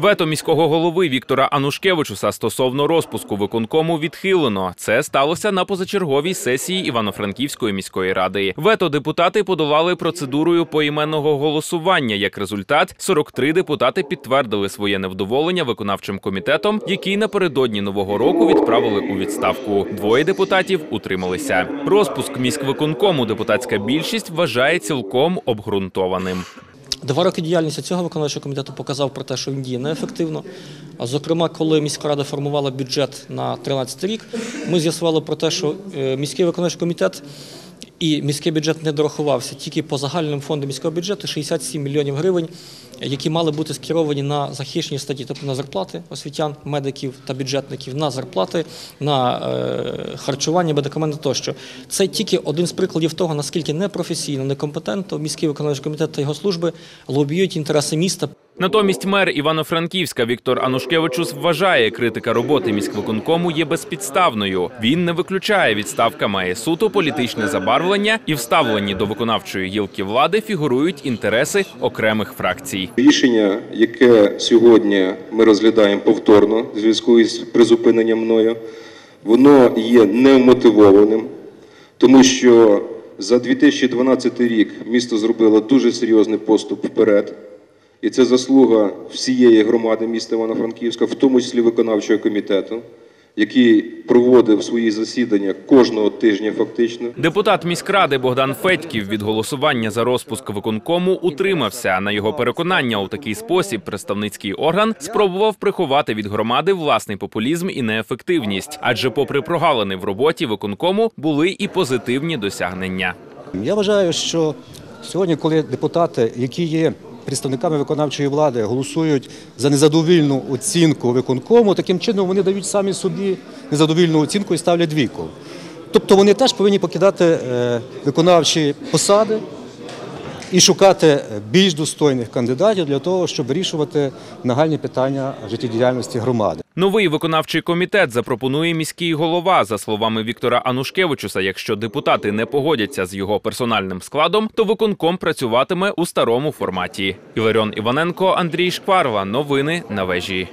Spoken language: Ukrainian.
Вето міського голови Віктора Анушкевичуса стосовно розпуску виконкому відхилено. Це сталося на позачерговій сесії Івано-Франківської міської ради. Вето депутати подолали процедурою поіменного голосування. Як результат, 43 депутати підтвердили своє невдоволення виконавчим комітетом, який напередодні нового року відправили у відставку. Двоє депутатів утрималися. Розпуск міськвиконкому депутатська більшість вважає цілком обґрунтованим. Два роки діяльності цього виконавчого комітету показав про те, що він діє неефективно. А зокрема, коли міська рада формувала бюджет на 2013 рік, ми з'ясували про те, що е, міський виконавчий комітет і міський бюджет не дорахувався тільки по загальному фонду міського бюджету 67 мільйонів гривень, які мали бути скеровані на захищені статті, тобто на зарплати освітян, медиків та бюджетників, на зарплати, на е, харчування, медикаменти тощо. Це тільки один з прикладів того, наскільки непрофесійно, некомпетентно міський виконавчий комітет та його служби лобіюють інтереси міста. Натомість мер Івано-Франківська Віктор Анушкевичус вважає, критика роботи міськвиконкому є безпідставною. Він не виключає, відставка має суто політичне забарвлення, і вставлені до виконавчої гілки влади фігурують інтереси окремих фракцій. Рішення, яке сьогодні ми розглядаємо повторно в зв'язку із призупиненням мною, воно є невмотивованим, тому що за 2012 рік місто зробило дуже серйозний поступ вперед. І це заслуга всієї громади міста Івано-Франківська, в тому числі виконавчого комітету, який проводив свої засідання кожного тижня фактично. Депутат міськради Богдан Федьків від голосування за розпуск виконкому утримався. На його переконання, у такий спосіб представницький орган спробував приховати від громади власний популізм і неефективність. Адже, попри прогалини в роботі виконкому, були і позитивні досягнення. Я вважаю, що сьогодні, коли депутати, які є представниками виконавчої влади, голосують за незадовільну оцінку виконкому, таким чином вони дають самі собі незадовільну оцінку і ставлять двійку. Тобто вони теж повинні покидати е, виконавчі посади і шукати більш достойних кандидатів для того, щоб вирішувати нагальні питання життєдіяльності громади. Новий виконавчий комітет запропонує міський голова. За словами Віктора Анушкевичуса, якщо депутати не погодяться з його персональним складом, то виконком працюватиме у старому форматі. Іларіон Іваненко, Андрій Шкварва. Новини на вежі.